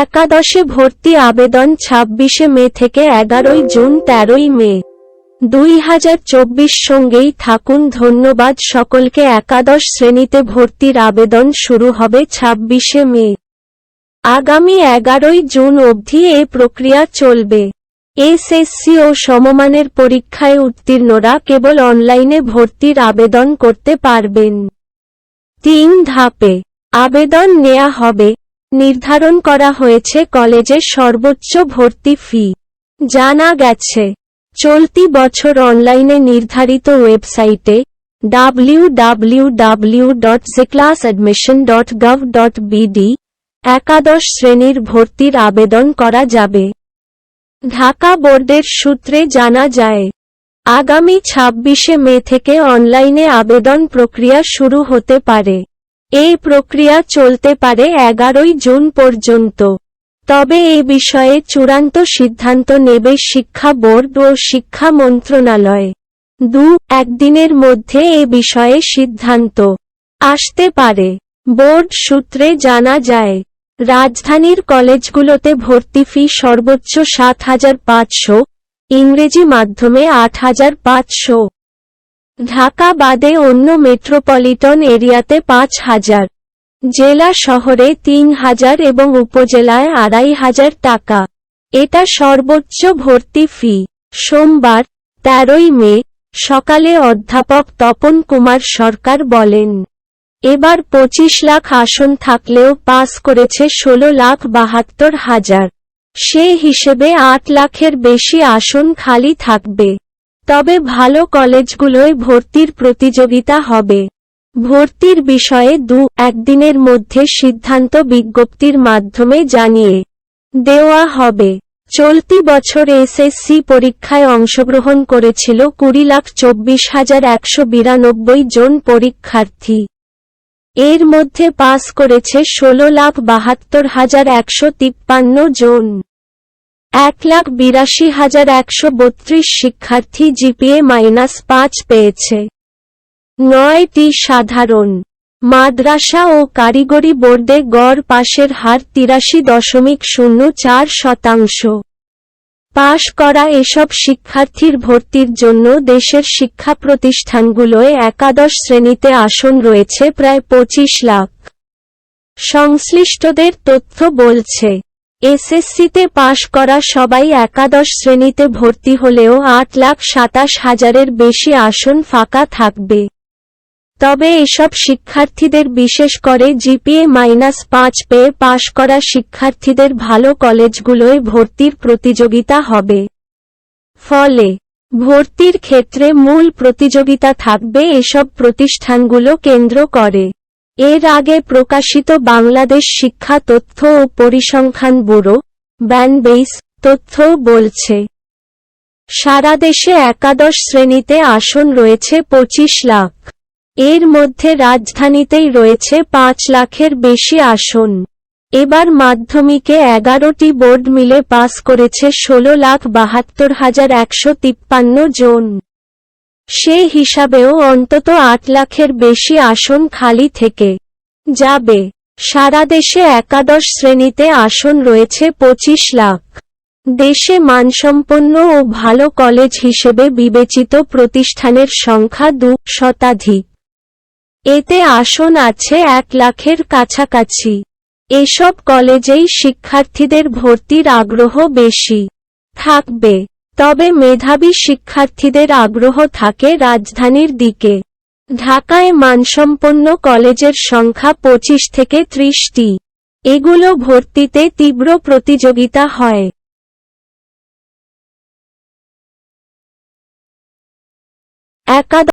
একাদশে ভর্তি আবেদন ছাব্বিশে মে থেকে এগারোই জুন, তেরোই মে। দুই হাজার চব্বিশ সঙ্গেই থাকুন, ধন্যবাদ। সকলকে একাদশ শ্রেণীতে ভর্তির আবেদন শুরু হবে ছাব্বিশে মে। আগামী এগারোই জুন অবধি এ প্রক্রিয়া চলবে। এসএসসি ও সমমানের পরীক্ষায় উত্তীর্ণরা কেবল অনলাইনে ভর্তির আবেদন করতে পারবেন। তিন ধাপে আবেদন নেয়া হবে। নির্ধারণ করা হয়েছে কলেজের সর্বোচ্চ ভর্তি ফি। জানা গেছে, চলতি বছর অনলাইনে নির্ধারিত ওয়েবসাইটে www.jclassadmission.gov.bd একাদশ শ্রেণির ভর্তির আবেদন করা যাবে। ঢাকা বোর্ডের সূত্রে জানা যায়, আগামী ছাব্বিশে মে থেকে অনলাইনে আবেদন প্রক্রিয়া শুরু হতে পারে। এই প্রক্রিয়া চলতে পারে এগারোই জুন পর্যন্ত। তবে এ বিষয়ে চূড়ান্ত সিদ্ধান্ত নেবে শিক্ষা বোর্ড ও শিক্ষা মন্ত্রণালয়। দু, একদিনের মধ্যে এ বিষয়ে সিদ্ধান্ত আসতে পারে। বোর্ড সূত্রে জানা যায়, রাজধানীর কলেজগুলোতে ভর্তি ফি সর্বোচ্চ সাত হাজার পাঁচশো, ইংরেজি মাধ্যমে আট হাজার পাঁচশো। ঢাকা বাদে অন্য মেট্রোপলিটন এরিয়াতে পাঁচ হাজার। জেলা শহরে তিন হাজার এবং উপজেলায় আড়াই হাজার টাকা। এটা সর্বোচ্চ ভর্তি ফি। সোমবার, তেরোই মে, সকালে অধ্যাপক তপন কুমার সরকার বলেন, এবার পঁচিশ লাখ আসন থাকলেও পাস করেছে ষোলো লাখ বাহাত্তর হাজার। সে হিসেবে আট লাখের বেশি আসন খালি থাকবে। তবে ভালো কলেজগুলোয় ভর্তির প্রতিযোগিতা হবে। ভর্তির বিষয়ে দু, একদিনের মধ্যে সিদ্ধান্ত বিজ্ঞপ্তির মাধ্যমে জানিয়ে দেওয়া হবে। চলতি বছর এসএসসি পরীক্ষায় অংশগ্রহণ করেছিল কুড়ি লাখ চব্বিশ হাজার একশো বিরানব্বই জন পরীক্ষার্থী। এর মধ্যে পাস করেছে ষোলো লাখ বাহাত্তর হাজার একশো তিপ্পান্ন জন। এক লাখ বিরাশি হাজার একশো বত্রিশ শিক্ষার্থী জিপিএ মাইনাস পাঁচ পেয়েছে। নয়টি সাধারণ। মাদ্রাসা ও কারিগরি বোর্ডে গড় পাশের হার তিরাশি দশমিক শূন্য চার শতাংশ। পাশ করা এসব শিক্ষার্থীর ভর্তির জন্য দেশের শিক্ষা প্রতিষ্ঠানগুলোয় একাদশ শ্রেণীতে আসন রয়েছে প্রায় পঁচিশ লাখ। সংশ্লিষ্টদের তথ্য বলছে এসএসসিতে পাশ করা সবাই একাদশ শ্রেণীতে ভর্তি হলেও আট লাখ সাতাশ হাজারের বেশি আসন ফাঁকা থাকবে। তবে এসব শিক্ষার্থীদের বিশেষ করে জিপিএ মাইনাস পাঁচ পেয়ে পাশ করা শিক্ষার্থীদের ভালো কলেজগুলোয় ভর্তির প্রতিযোগিতা হবে। ফলে ভর্তির ক্ষেত্রে মূল প্রতিযোগিতা থাকবে এসব প্রতিষ্ঠানগুলো কেন্দ্র করে। এর আগে প্রকাশিত বাংলাদেশ শিক্ষা তথ্য ও পরিসংখ্যান ব্যুরো, ব্যানবেইস তথ্য বলছে। সারা দেশে একাদশ শ্রেণীতে আসন রয়েছে পঁচিশ লাখ। এর মধ্যে রাজধানীতেই রয়েছে পাঁচ লাখের বেশি আসন। এবার মাধ্যমিকে এগারোটি বোর্ড মিলে পাস করেছে ষোলো লাখ বাহাত্তর হাজার একশো তিপ্পান্ন জন। সে হিসাবেও অন্তত আট লাখের বেশি আসন খালি থেকে যাবে। সারা দেশে একাদশ শ্রেণীতে আসন রয়েছে পঁচিশ লাখ। দেশে মানসম্পন্ন ও ভালো কলেজ হিসেবে বিবেচিত প্রতিষ্ঠানের সংখ্যা দু শতাধিক। এতে আসন আছে এক লাখের কাছাকাছি। এসব কলেজেই শিক্ষার্থীদের ভর্তির আগ্রহ বেশি থাকবে। তবে মেধাবী শিক্ষার্থীদের আগ্রহ থাকে রাজধানীর দিকে। ঢাকায় মানসম্পন্ন কলেজের সংখ্যা পঁচিশ থেকে ত্রিশটি। এগুলো ভর্তিতে তীব্র প্রতিযোগিতা হয়। একাদশ